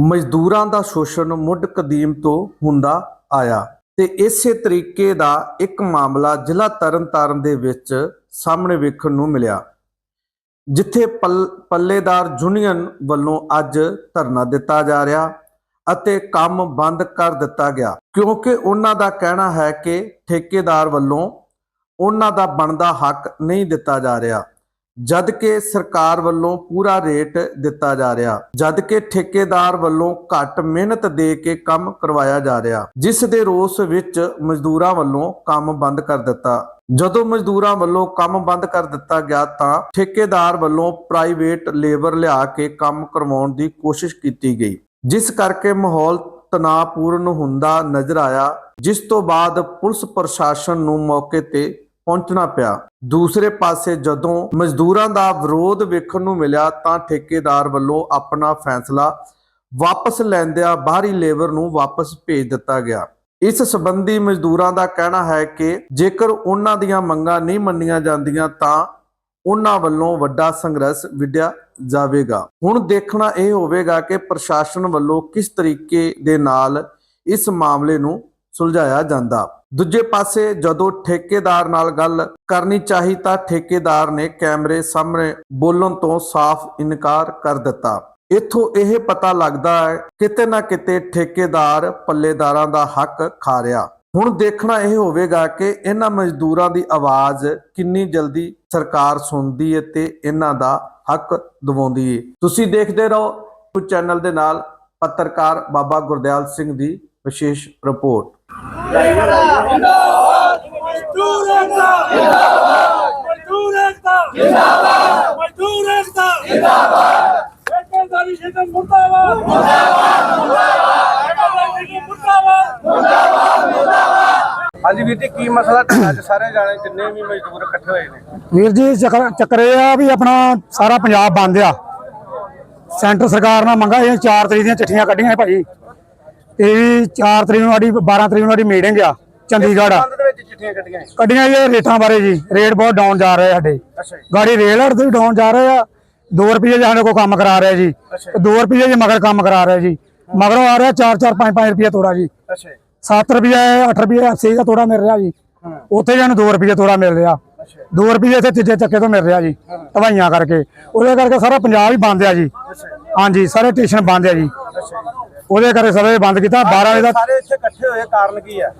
ਮਜ਼ਦੂਰਾਂ ਦਾ ਸ਼ੋਸ਼ਣ ਮੁੱਢ ਕਦੀਮ ਤੋਂ ਹੁੰਦਾ ਆਇਆ ਤੇ ਇਸੇ ਤਰੀਕੇ ਦਾ ਇੱਕ ਮਾਮਲਾ ਜ਼ਿਲ੍ਹਾ ਤਰਨਤਾਰਨ ਦੇ ਵਿੱਚ ਸਾਹਮਣੇ ਵੇਖਣ ਨੂੰ ਮਿਲਿਆ, ਜਿੱਥੇ ਪੱਲ- ਪੱਲੇਦਾਰ ਯੂਨੀਅਨ ਵੱਲੋਂ ਅੱਜ ਧਰਨਾ ਦਿੱਤਾ ਜਾ ਰਿਹਾ ਅਤੇ ਕੰਮ ਬੰਦ ਕਰ ਦਿੱਤਾ ਗਿਆ। ਕਿਉਂਕਿ ਉਹਨਾਂ ਦਾ ਕਹਿਣਾ ਹੈ ਕਿ ਠੇਕੇਦਾਰ ਵੱਲੋਂ ਉਹਨਾਂ ਦਾ ਬਣਦਾ ਹੱਕ ਨਹੀਂ ਦਿੱਤਾ ਜਾ ਰਿਹਾ। ਜਦ ਕਿ ਸਰਕਾਰ ਵੱਲੋਂ ਪੂਰਾ ਰੇਟ ਦਿੱਤਾ ਜਾ ਰਿਹਾ। ਜਦ ਕਿ ਠੇਕੇਦਾਰ ਵੱਲੋਂ ਘੱਟ ਮਿਹਨਤ ਦੇ ਕੇ ਕੰਮ ਕਰਵਾਇਆ ਜਾ ਰਿਹਾ, ਜਿਸ ਦੇ ਰੋਸ ਵਿੱਚ ਮਜ਼ਦੂਰਾਂ ਵੱਲੋਂ ਕੰਮ ਬੰਦ ਕਰ ਦਿੱਤਾ। ਜਦੋਂ ਮਜ਼ਦੂਰਾਂ ਵੱਲੋਂ ਕੰਮ ਬੰਦ ਕਰ ਦਿੱਤਾ ਗਿਆ ਤਾਂ ਠੇਕੇਦਾਰ ਵੱਲੋਂ ਪ੍ਰਾਈਵੇਟ ਲੇਬਰ ਲਿਆ ਕੇ ਕੰਮ ਕਰਵਾਉਣ ਦੀ ਕੋਸ਼ਿਸ਼ ਕੀਤੀ ਗਈ। ਜਿਸ ਕਰਕੇ ਮਾਹੌਲ ਤਣਾਅਪੂਰਨ ਹੁੰਦਾ ਨਜ਼ਰ ਆਇਆ, ਜਿਸ ਤੋਂ ਬਾਅਦ ਪੁਲਿਸ ਪ੍ਰਸ਼ਾਸਨ ਨੂੰ ਮੌਕੇ ਤੇ ਪਹੁੰਚਣਾ ਪਿਆ। ਦੂਸਰੇ ਪਾਸੇ ਜਦੋਂ ਮਜ਼ਦੂਰਾਂ ਦਾ ਵਿਰੋਧ ਵੇਖਣ ਨੂੰ ਮਿਲਿਆ ਤਾਂ ਠੇਕੇਦਾਰ ਵੱਲੋਂ ਆਪਣਾ ਫੈਸਲਾ ਵਾਪਸ ਲੈਂਦਿਆਂ ਬਾਹਰੀ ਲੇਬਰ ਨੂੰ ਵਾਪਸ ਭੇਜ ਦਿੱਤਾ ਗਿਆ। ਇਸ ਸੰਬੰਧੀ ਮਜ਼ਦੂਰਾਂ ਦਾ ਕਹਿਣਾ ਹੈ ਕਿ ਜੇਕਰ ਉਹਨਾਂ ਦੀਆਂ ਮੰਗਾਂ ਨਹੀਂ ਮੰਨੀਆਂ ਜਾਂਦੀਆਂ ਤਾਂ ਉਹਨਾਂ ਵੱਲੋਂ ਵੱਡਾ ਸੰਘਰਸ਼ ਵਿੱਢਿਆ ਜਾਵੇਗਾ। ਹੁਣ ਦੇਖਣਾ ਇਹ ਹੋਵੇਗਾ ਕਿ ਪ੍ਰਸ਼ਾਸਨ ਵੱਲੋਂ ਕਿਸ ਤਰੀਕੇ ਦੇ ਨਾਲ ਇਸ ਮਾਮਲੇ ਨੂੰ ਸੁਲਝਾਇਆ ਜਾਂਦਾ। ਦੂਜੇ ਪਾਸੇ ਜਦੋਂ ਠੇਕੇਦਾਰ ਨਾਲ ਗੱਲ ਕਰਨੀ ਚਾਹੀ ਤਾਂ ਠੇਕੇਦਾਰ ਨੇ ਕੈਮਰੇ ਸਾਹਮਣੇ ਬੋਲਣ ਤੋਂ ਸਾਫ਼ ਇਨਕਾਰ ਕਰ ਦਿੱਤਾ। ਇੱਥੋਂ ਇਹ ਪਤਾ ਲੱਗਦਾ ਹੈ, ਕਿਤੇ ਨਾ ਕਿਤੇ ਠੇਕੇਦਾਰ ਪੱਲੇਦਾਰਾਂ ਦਾ ਹੱਕ ਖਾ ਰਿਹਾ। ਹੁਣ ਦੇਖਣਾ ਇਹ ਹੋਵੇਗਾ ਕਿ ਇਹਨਾਂ ਮਜ਼ਦੂਰਾਂ ਦੀ ਆਵਾਜ਼ ਕਿੰਨੀ ਜਲਦੀ ਸਰਕਾਰ ਸੁਣਦੀ ਹੈ ਤੇ ਇਹਨਾਂ ਦਾ ਹੱਕ ਦਿਵਾਉਂਦੀ ਹੈ ਤੁਸੀਂ ਦੇਖਦੇ ਰਹੋ ਚੈਨਲ ਦੇ ਨਾਲ ਪੱਤਰਕਾਰ ਬਾਬਾ ਗੁਰਦਿਆਲ ਸਿੰਘ ਦੀ ਮੁਰਦਾਬਾਦ ਹਾਂਜੀ ਵੀਰ ਜੀ ਕੀ ਮਸਲਾ ਢਾਣਾ ਚ ਸਾਰੇ ਜਾਣੇ ਜਿੰਨੇ ਵੀ ਮਜ਼ਦੂਰ ਇਕੱਠੇ ਹੋਏ ਨੇ। ਵੀਰ ਜੀ ਚੱਕਰ ਚੱਕਰ ਇਹ ਆ ਵੀ ਆਪਣਾ ਸਾਰਾ ਪੰਜਾਬ ਬੰਦ ਆ। ਸੈਂਟਰ ਸਰਕਾਰ ਨਾਲ ਮੰਗਾ ਇਹ 4 ਤਰੀਕ ਦੀਆਂ ਚਿੱਠੀਆਂ ਕੱਢੀਆਂ ਭਾਜੀ। ਤੇ ਵੀ 4 ਤਰੀਕ ਨੂੰ ਸਾਡੀ 12 ਤਰੀਕ ਨੂੰ ਸਾਡੀ ਮੀਟਿੰਗ ਆ ਚੰਡੀਗੜ੍ਹ। ਦੇ ਵਿੱਚ ਚਿੱਠੀਆਂ ਕੱਢੀਆਂ। ਕੱਢੀਆਂ ਇਹ ਰੇਟਾਂ ਬਾਰੇ ਜੀ ਰੇਟ ਬਹੁਤ ਡਾਊਨ ਜਾ ਰਹੇ ਆ ਸਾਡੇ। ਅੱਛਾ ਜੀ। ਗਾੜੀ ਰੇਲ ਹੜ ਵੀ ਡਾਊਨ ਜਾ ਰਹੇ ਆ 2 ਰੁਪਏ ਸਾਡੇ ਕੋਲ ਕੰਮ ਕਰਾ ਰਿਹਾ ਜੀ ਅੱਛਾ। 2 ਰੁਪਏ ਜੇ ਮਗਰ ਕੰਮ ਕਰਾ ਰਿਹਾ ਜੀ। ਮਗਰੋਂ ਆ ਰਿਹਾ 4 4 5 5 ਰੁਪਏ ਤੋੜਾ ਜੀ। ਅੱਛਾ ਜੀ। 7 ਰੁਪਏ 8 ਰੁਪਏ 80 ਦਾ ਤੋੜਾ ਮਿਲ ਰਿਹਾ ਜੀ। ਹਾਂ। ਉੱਥੇ ਜਾਨੂੰ 2 ਰੁਪਏ ਤੋੜਾ ਮਿਲ ਰਿਹਾ। ਅੱਛਾ 2 ਰੁਪਏ ਇੱਥੇ ਤੀਜੇ ਚੱਕੇ ਤੋਂ ਮਿਲ ਰਿਹਾ ਜੀ ਢਵਾਈਆਂ ਕਰਕੇ। ਉਹਦੇ ਕਰਕੇ ਸਾਰਾ ਪੰਜਾਬ ਹੀ ਬੰਦ ਆ ਜੀ। ਹਾਂਜੀ ਸਾਰੇ ਸਟੇਸ਼ਨ ਬੰਦ ਆ ਜੀ। ਅੱਛਾ ਜੀ। ਉਹਦੇ ਕਰਕੇ ਸਾਰੇ ਬੰਦ ਕੀਤਾ 12 ਵਜੇ ਦਾ ਸਾਰੇ ਇੱਥੇ ਇਕੱਠੇ ਹੋਏ ਕਾਰਨ ਕੀ ਆ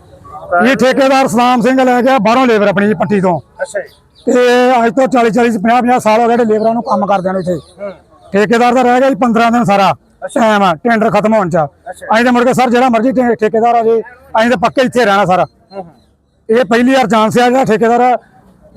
ਇਹ ਠੇਕੇਦਾਰ ਸਲਾਮ ਸਿੰਘ ਲੈ ਗਿਆ ਬਾਹਰੋਂ ਲੇਬਰ ਆਪਣੀ ਜੀ ਪੱਟੀ ਤੋਂ। ਅੱਛਾ ਜੀ। ਤੇ ਅੱਜ ਤੋਂ 40 40 50 50 ਸਾਲ ਹੋ ਗਏ ਜਿਹੜੇ ਲੇਬਰਾਂ ਨੂੰ ਕੰਮ ਕਰਦਿਆਂ ਨੂੰ ਇੱਥੇ। ਹੂੰ। ਠੇਕੇਦਾਰ ਦਾ ਰਹਿ ਗਿਆ ਜੀ 15 ਦਿਨ ਸਾਰਾ ਟਾਈਮ ਆ ਟੈਂਡਰ ਖਤਮ ਹੋਣ ਚ। ਅਸੀਂ ਤਾਂ ਮੁੜ ਕੇ ਸਰ ਜਿਹੜਾ ਮਰਜ਼ੀ ਠੇਕੇਦਾਰ ਆ ਜੇ ਅਸੀਂ ਤਾਂ ਪੱਕੇ ਇੱਥੇ ਰਹਿਣਾ ਸਰ। ਹੂੰ ਹੂੰ। ਇਹ ਪਹਿਲੀ ਵਾਰ ਚਾਂਸ ਆ ਜਿਹੜਾ ਠੇਕੇਦਾਰ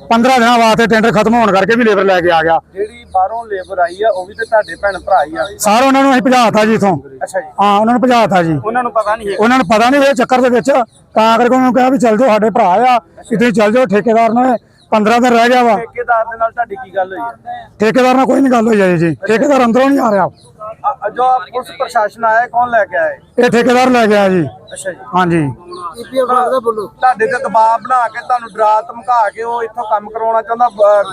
15 ਦਿਨਾਂ ਵਾਸਤੇ ਟੈਂਡਰ ਖਤਮ ਹੋਣ ਕਰਕੇ ਵੀ ਲੇਬਰ ਲੈ ਕੇ ਆ ਗਿਆ। ਜਿਹੜੀ ਬਾਹਰੋਂ ਲੇਬਰ ਆਈ ਆ ਉਹ ਵੀ ਤੇ ਤੁਹਾਡੇ ਭੈਣ ਭਰਾ ਹੀ ਆ? ਸਾਰ ਉਹਨਾਂ ਨੂੰ ਅਸੀਂ ਭਜਾਤਾ ਜੀ ਇਥੋਂ। ਅੱਛਾ ਜੀ। ਹਾਂ ਉਹਨਾਂ ਨੂੰ ਭਜਾਤਾ ਜੀ। ਉਹਨਾਂ ਨੂੰ ਪਤਾ ਨਹੀਂ ਹੈ ਉਹਨਾਂ ਨੂੰ ਪਤਾ ਨਹੀਂ ਇਹ ਚੱਕਰ ਦੇ ਵਿੱਚ। ਤਾਂ ਕਰਕੇ ਉਹਨਾਂ ਨੂੰ ਕਿਹਾ ਵੀ ਚੱਲ ਜਾਓ ਸਾਡੇ ਭਰਾ ਆ। ਤੁਸੀਂ ਚੱਲ ਜਾਓ ਠੇਕੇਦਾਰ ਨੇ 15 ਦਿਨ ਰਹਿ ਗਿਆ ਵਾ। ਠੇਕੇਦਾਰ ਦੇ ਨਾਲ ਤੁਹਾਡੀ ਕੀ ਗੱਲ ਹੋਈ ਹੈ ਠੇਕੇਦਾਰ ਨਾਲ ਕੋਈ ਨਹੀਂ ਗੱਲ ਹੋਈ ਹੈ ਜੀ ਠੇਕੇਦਾਰ ਅੰਦਰੋਂ ਨਹੀਂ ਆ ਰਿਹਾ। ਜੋ ਪੁਲਿਸ ਪ੍ਰਸ਼ਾਸਨ ਆਇਆ ਕੌਣ ਲੈ ਕੇ ਆਏ ਇਹ ਠੇਕੇਦਾਰ ਲੈ ਗਿਆ ਜੀ। ਅੱਛਾ ਜੀ। ਹਾਂਜੀ। ਤੁਹਾਡੇ ਤੇ ਦਬਾਅ ਬਣਾ ਕੇ ਤੁਹਾਨੂੰ ਡਰਾ ਧਮਕਾ ਕੇ ਉਹ ਇੱਥੋਂ ਕੰਮ ਕਰਵਾਉਣਾ ਚਾਹੁੰਦਾ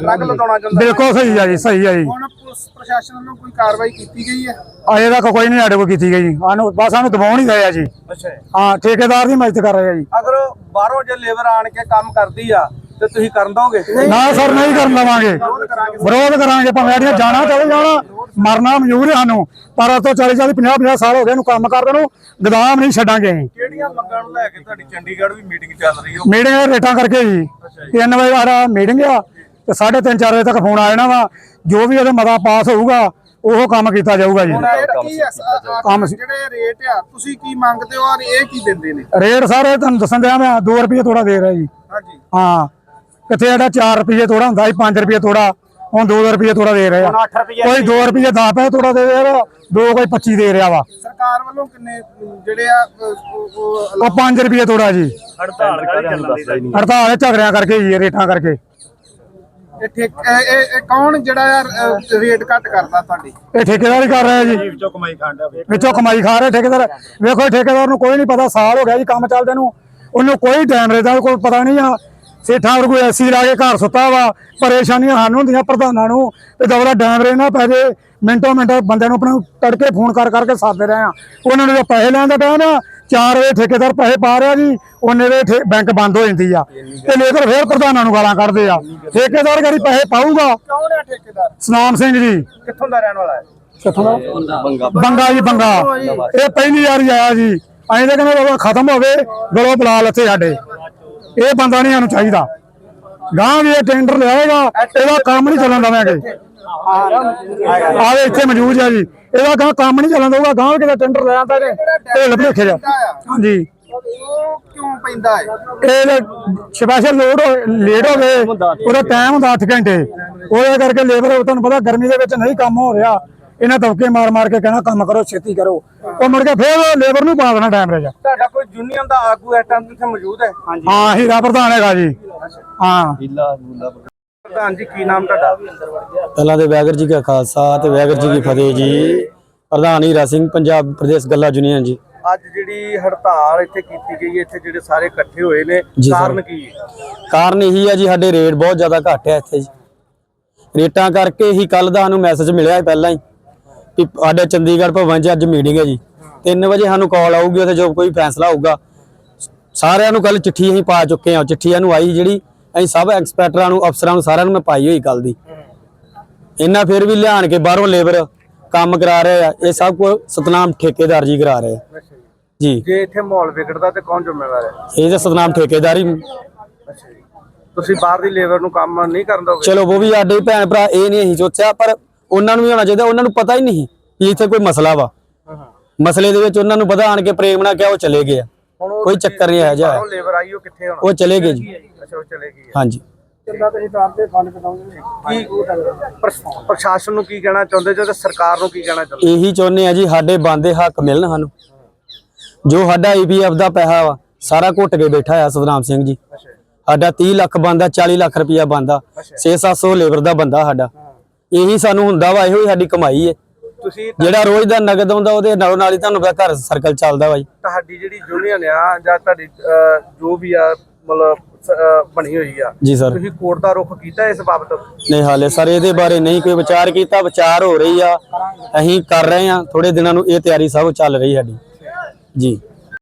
ਨਗ ਲਗਾਉਣਾ ਚਾਹੁੰਦਾ? ਬਿਲਕੁਲ ਸਹੀ ਆ ਜੀ ਸਹੀ ਆ ਜੀ। ਹੁਣ ਪੁਲਿਸ ਪ੍ਰਸ਼ਾਸਨ ਵੱਲੋਂ ਕੋਈ ਕਾਰਵਾਈ ਕੀਤੀ ਗਈ ਹੈ? ਅਜੇ ਤੱਕ ਕੋਈ ਨਹੀਂ ਸਾਡੇ ਕੋਲ ਕੀਤੀ ਗਈ ਜੀ। ਸਾਨੂੰ ਬਸ ਸਾਨੂੰ ਦਬਾਉਣ ਹੀ ਰਹੇ ਆ ਜੀ। ਅੱਛਾ ਹਾਂ ਠੇਕੇਦਾਰ ਦੀ ਮਦਦ ਕਰ ਰਹੇ ਆ ਜੀ। ਅਗਰ ਬਾਹਰੋਂ ਜੇ ਲੇਬਰ ਆਣ ਕੇ ਕੰਮ ਕਰਦੀ ਆ ਤੇ ਤੁਸੀਂ ਕਰਨ ਦੋਗੇ? ਨਾ ਸਰ ਨਹੀਂ ਕਰਨ ਲਵਾਂਗੇ ਵਿਰੋਧ ਕਰਾਂਗੇ। ਭਾਵੇਂ ਜਾਣਾ ਚਲੇ ਜਾਣਾ ਮਰਨਾ ਮਨਜ਼ੂਰ ਹੈ ਸਾਨੂੰ ਪਰ ਅੱਜ ਤੋਂ 40 40 50 50 ਸਾਲ ਹੋ ਗਏ ਇਹਨੂੰ ਕੰਮ ਕਰਦੇ ਨੂੰ ਗਦਾਮ ਨਹੀਂ ਛੱਡਾਂਗੇ। ਕਿਹੜੀਆਂ ਮੰਗਾਂ ਨੂੰ ਲੈ ਕੇ ਤੁਹਾਡੀ ਚੰਡੀਗੜ੍ਹ ਵੀ ਮੀਟਿੰਗ ਚੱਲ ਰਹੀ ਹੋ? ਮੀਟਿੰਗ ਰੇਟਾਂ ਕਰਕੇ ਜੀ। 3 ਵਜੇ ਸਾਡਾ ਮੀਟਿੰਗ ਆ ਤੇ 3:30 4 ਵਜੇ ਤੱਕ ਫੋਨ ਆ ਜਾਣਾ ਵਾ। ਜੋ ਵੀ ਉਹਦੇ ਮਤਾ ਪਾਸ ਹੋਊਗਾ ਉਹ ਕੰਮ ਕੀਤਾ ਜਾਊਗਾ ਜੀ। ਕੰਮ ਸੀ। ਜਿਹੜੇ ਰੇਟ ਆ ਤੁਸੀਂ ਕੀ ਮੰਗਦੇ ਹੋ ਔਰ ਇਹ ਕੀ ਦਿੰਦੇ ਨੇ? ਰੇਟ ਸਾਰੇ ਤੁਹਾਨੂੰ ਦੱਸਣ ਦਿਆਂ ਮੈਂ 2 ਰੁਪਏ ਥੋੜਾ ਦੇ ਰਿਹਾ ਜੀ। ਹਾਂਜੀ। ਹਾਂ। ਕਿੱਥੇ ਇਹਦਾ 4 ਰੁਪਏ ਥੋੜਾ ਹੁੰਦਾ ਸੀ 5 ਰੁਪਏ ਥੋੜਾ ਹੁਣ 2 ਰੁਪਏ ਥੋੜਾ ਦੇ ਰਿਹਾ ਕੋਈ 2 ਰੁਪਏ 10 ਪੈਸੇ ਥੋੜਾ ਦੇ ਰਿਹਾ ਦੋ ਕੋਈ 25 ਦੇ ਰਿਹਾ ਵਾ। ਸਰਕਾਰ ਵੱਲੋਂ ਕਿੰਨੇ ਜਿਹੜੇ ਆ ਉਹ 5 ਰੁਪਏ ਥੋੜਾ ਜੀ। ਹੜਤਾਲ ਕਾਹਦੀ ਹੜਤਾਲ ਝਗੜਿਆਂ ਕਰਕੇ ਜੀ ਰੇਟਾਂ ਕਰਕੇ। ਇਹ ਠੇਕ ਇਹ- ਕੌਣ ਜਿਹੜਾ ਆ ਰੇਟ ਘੱਟ ਕਰਦਾ ਤੁਹਾਡੀ? ਇਹ ਠੇਕੇਦਾਰ ਹੀ ਕਰ ਰਿਹਾ ਜੀ। ਵਿੱਚੋਂ ਕਮਾਈ ਖਾਂਦਾ ਵਿੱਚੋਂ ਕਮਾਈ ਖਾ ਰਹੇ ਠੇਕੇਦਾਰ। ਵੇਖੋ ਠੇਕੇਦਾਰ ਨੂੰ ਕੋਈ ਨਹੀਂ ਪਤਾ ਸਾਲ ਹੋ ਗਿਆ ਜੀ ਕੰਮ ਚੱਲਦੇ ਨੂੰ। ਉਹਨੂੰ ਕੋਈ ਟਾਈਮ ਰੇਦਾ ਕੋਈ ਪਤਾ ਨਹੀਂ ਆ। ਸੇਠਾਂ ਵਰਗੂ ਐਸੀ ਲਾ ਕੇ ਘਰ ਸੁੱਤਾ ਵਾ ਪਰੇਸ਼ਾਨੀਆਂ ਸਾਨੂੰ ਹੁੰਦੀਆਂ ਪ੍ਰਧਾਨਾਂ ਨੂੰ ਤੇ ਦਵਲਾ ਡੈਮਰੇ ਨਾ ਪੈ ਜੇ ਮਿੰਟੋ ਮਿੰਟ ਬੰਦਿਆਂ ਨੂੰ ਆਪਣੇ ਤੜਕੇ ਫੋਨ ਕਰ ਕਰਕੇ ਸਾਦੇ ਰਹੇ ਆ ਉਹਨਾਂ ਨੂੰ ਪੈਸੇ ਲੈਣ ਦਾ ਟਾਈਮ ਆ 4 ਵਜੇ ਠੇਕੇਦਾਰ ਪੈਸੇ ਪਾ ਰਿਹਾ ਜੀ ਉਹਨੇ ਦੇ ਬੈਂਕ ਬੰਦ ਹੋ ਜਾਂਦੀ ਆ। ਤੇ ਲੇਬਰ ਫੇਰ ਪ੍ਰਧਾਨਾਂ ਨੂੰ ਗਾਲਾਂ ਕੱਢਦੇ ਆ। ਠੇਕੇਦਾਰ ਕਰੀ ਪੈਸੇ ਪਾਊਗਾ। ਕੌਣ ਹੈ ਠੇਕੇਦਾਰ? ਸਨਾਮ ਸਿੰਘ ਜੀ। ਕਿੱਥੋਂ ਦਾ ਰਹਿਣ ਵਾਲਾ ਹੈ? ਕਿੱਥੋਂ ਦਾ? ਬੰਗਾ। ਜੀ ਬੰਗਾ। ਇਹ ਪਹਿਲੀ ਵਾਰੀ ਆਇਆ ਜੀ। ਐਂ ਤਾਂ ਕਹਿੰਦੇ ਬਾਬਾ ਖਤਮ ਹੋਵੇ ਗਲੋ ਬੁਲਾ ਲੱਥੇ ਸਾਡੇ। ਇਹ ਬੰਦਾ ਨਹੀਂ ਸਾਨੂੰ ਚਾਹੀਦਾ। ਗਾਂ ਵੀ ਇਹ ਟੈਂਡਰ ਲਿਆਏਗਾ, ਇਹਦਾ ਕੰਮ ਨਹੀਂ ਚੱਲਣ ਦੇਵਾਂਗੇ। ਆਵੇ ਇੱਥੇ ਮੌਜੂਦ ਆ ਜੀ। ਇਹਦਾ ਗਾਂ ਕੰਮ ਨਹੀਂ ਚੱਲਣ ਦਊਗਾ ਗਾਂ ਕਿਤੇ ਟੈਂਡਰ ਲੈ ਆਂਦਾ ਜੇ। ਇਹ ਲੱਭੇ ਜਾ। ਹਾਂਜੀ। ਕਿਉਂ ਪੈਂਦਾ ਹੈ ਇਹ ਸਪੈਸ਼ਲ ਲੋਡ ਲੇਟ ਹੋ ਗਏ, ਉਹਦਾ ਟਾਈਮ ਹੁੰਦਾ 8 ਘੰਟੇ। ਉਹਦੇ ਕਰਕੇ ਲੇਬਰ ਤੁਹਾਨੂੰ ਪਤਾ ਗਰਮੀ ਦੇ ਵਿੱਚ ਨਹੀਂ ਕੰਮ ਹੋ ਰਿਹਾ। ਇਹਨਾਂ ਦਬਕੇ ਮਾਰ ਮਾਰ ਕੇ ਕਹਿਣਾ ਕੰਮ ਕਰੋ ਛੇਤੀ ਕਰੋ। ਉਹ ਮੁੜ ਕੇ ਫੇਰ ਲੇਬਰ ਨੂੰ ਪਾ ਦੇਣਾ ਟਾਈਮ ਰੇਜਾ ਤੁਹਾਡਾ ਕੋਈ ਯੂਨੀਅਨ ਦਾ ਆਗੂ ਇਸ ਟਾਈਮ ਇੱਥੇ ਮੌਜੂਦ ਹੈ? ਹਾਂਜੀ। ਹਾਂ ਹੀਰਾ ਪ੍ਰਧਾਨ ਹੈਗਾ ਜੀ। ਹਾਂ। ਪ੍ਰਧਾਨ। ਜੀ ਕੀ ਨਾਮ ਤੁਹਾਡਾ? ਪਹਿਲਾਂ ਤੇ ਵੈਗਰ ਜੀ ਕਾ ਖਾਲਸਾ ਤੇ ਵੈਗਰ ਜੀ ਕੀ ਫਤਿਹ ਜੀ। ਪ੍ਰਧਾਨ ਹੀਰਾ ਸਿੰਘ ਪੰਜਾਬ ਪ੍ਰਦੇਸ਼ ਗੱਲਾ ਯੂਨੀਅਨ ਜੀ। ਅੱਜ ਜਿਹੜੀ ਹੜਤਾਲ ਇੱਥੇ ਕੀਤੀ ਗਈ ਹੈ ਇੱਥੇ ਜਿਹੜੇ ਸਾਰੇ ਇਕੱਠੇ ਹੋਏ ਨੇ। ਕਾਰਨ ਕੀ ਹੈ? ਕਾਰਨ ਇਹੀ ਹੈ ਜੀ ਸਾਡੇ ਰੇਟ ਬਹੁਤ ਜ਼ਿਆਦਾ ਘੱਟ ਹੈ ਇੱਥੇ ਜੀ। ਰੇਟਾਂ ਕਰਕੇ ਹੀ ਕੱਲ ਦਾ ਸਾਨੂੰ ਮੈਸੇਜ ਮਿਲਿਆ ਪਹਿਲਾਂ ਹੀ। ਕਿ ਸਾਡੇ ਚੰਡੀਗੜ੍ਹ ਭਵਨ 'ਚ ਅੱਜ ਮੀਟਿੰਗ ਹੈ ਜੀ। 3 ਵਜੇ ਸਾਨੂੰ ਕਾਲ ਆਊਗੀ ਉੱਥੇ ਜੋ ਕੋਈ ਫੈਸਲਾ ਹੋਊਗਾ। ਸਾਰਿਆਂ ਨੂੰ ਕੱਲ ਚਿੱਠੀ ਅਸੀਂ ਪਾ ਚੁੱਕੇ ਹਾਂ। ਚਿੱਠੀਆਂ ਨੂੰ ਆਈ ਜਿਹੜੀ ਅਸੀਂ ਸਭ ਐਕਸਪੈਕਟਰਾਂ ਨੂੰ ਅਫਸਰਾਂ ਨੂੰ ਸਾਰਿਆਂ ਨੂੰ ਮੈਂ ਪਾਈ ਹੋਈ ਕੱਲ ਦੀ। ਇਹਨਾਂ ਫਿਰ ਵੀ ਲਿਆਣ ਕੇ ਬਾਹਰੋਂ ਲੇਬਰ ਕੰਮ ਕਰਾ ਰਹੇ ਆ। ਇਹ ਸਭ ਕੁਝ ਸਤਨਾਮ ਠੇਕੇਦਾਰ ਜੀ ਕਰਾ ਰਹੇ ਆ। ਜੀ। ਜੇ ਇੱਥੇ ਮਾਹੌਲ ਵਿਗੜਦਾ ਤੇ ਕੌਣ ਜ਼ਿੰਮੇਵਾਰ ਹੈ? ਇਹ ਤਾਂ ਸਤਨਾਮ ਠੇਕੇਦਾਰੀ ਤੁਸੀਂ ਬਾਹਰ ਦੀ ਲੇਬਰ ਨੂੰ ਕੰਮ ਨਹੀਂ ਕਰਨ ਦੋਗੇ? ਚਲੋ ਉਹ ਵੀ ਸਾਡੇ ਭੈਣ ਭਰਾ ਇਹ ਨਹੀਂ ਅਸੀਂ ਸੋਚਿਆ ਪਰ ਉਹਨਾਂ ਨੂੰ ਵੀ ਹੋਣਾ ਚਾਹੀਦਾ ਉਹਨਾਂ ਨੂੰ ਪਤਾ ਹੀ ਨਹੀਂ ਕਿ ਇੱਥੇ ਕੋਈ ਮਸਲਾ ਵਾ। ਮਸਲੇ ਦੇ ਵਿੱਚ ਉਹਨਾਂ ਨੂੰ ਪਤਾ ਆਣ ਕੇ ਪ੍ਰੇਮ ਨਾਲ ਕਿਹਾ ਉਹ ਚਲੇ ਗਏ ਆ। ਕੋਈ ਚੱਕਰ ਨਹੀਂ ਹੈ। ਜਾ ਉਹ ਲੇਬਰ ਆਈ ਉਹ ਕਿੱਥੇ ਹੁਣ? ਉਹ ਚਲੇ ਗਏ ਜੀ। ਅੱਛਾ ਉਹ ਚਲੇ ਗਈ ਹੈ। ਹਾਂਜੀ ਪ੍ਰਸ਼ਾਸਨ ਨੂੰ ਕੀ ਕਹਿਣਾ ਚਾਹੁੰਦੇ ਜੋ ਤੇ ਸਰਕਾਰ ਨੂੰ ਕੀ ਕਹਿਣਾ ਚਾਹੁੰਦੇ? ਇਹੀ ਚਾਹੁੰਦੇ ਆ ਜੀ ਸਾਡੇ ਬੰਦੇ ਹੱਕ ਮਿਲਣ ਸਾਨੂੰ। ਜੋ ਸਾਡਾ ਈਪੀਐਫ ਦਾ ਪੈਸਾ ਵਾ ਸਾਰਾ ਘੁੱਟ ਕੇ ਬੈਠਾ ਆ ਸਤਨਾਮ ਸਿੰਘ ਜੀ। ਸਾਡਾ 30 ਲੱਖ ਬੰਦਾ 40 ਲੱਖ ਰੁਪਇਆ ਬੰਦਾ 6-700 ਲੇਬਰ ਦਾ ਬੰਦਾ ਸਾਡਾ। ਇਹੀ ਸਾਨੂੰ ਹੁੰਦਾ ਵਾ ਇਹੋ ਹੀ ਸਾਡੀ ਕਮਾਈ ਹੈ ਤੁਸੀਂ ਜਿਹੜਾ ਰੋਜ਼ ਦਾ ਨਗਦ ਆਉਂਦਾ ਉਹਦੇ ਨਾਲੋਂ ਨਾਲ ਹੀ ਤੁਹਾਨੂੰ ਪਤਾ ਘਰ ਸਰਕਲ ਚੱਲਦਾ ਵਾ ਜੀ। ਤੁਹਾਡੀ ਜਿਹੜੀ ਯੂਨੀਅਨ ਆ ਜਾਂ ਤੁਹਾਡੀ ਅਹ, ਜੋ ਵੀ ਆ ਮਤਲਬ ਬਣੀ ਹੋਈ ਆ ਜੀ ਸਰ ਤੁਸੀਂ ਕੋਰਟ ਦਾ ਰੁਖ ਕੀਤਾ ਇਸ ਬਾਬਤ? ਨਹੀਂ ਹਾਲੇ ਸਰ ਇਹਦੇ ਬਾਰੇ ਨਹੀਂ ਕੋਈ ਵਿਚਾਰ ਕੀਤਾ ਵਿਚਾਰ ਹੋ ਰਹੀ ਆ। ਅਸੀਂ ਕਰ ਰਹੇ ਆ ਥੋੜੇ ਦਿਨਾਂ ਨੂੰ ਇਹ ਤਿਆਰੀ ਸਭ ਚੱਲ ਰਹੀ ਸਾਡੀ। ਜੀ।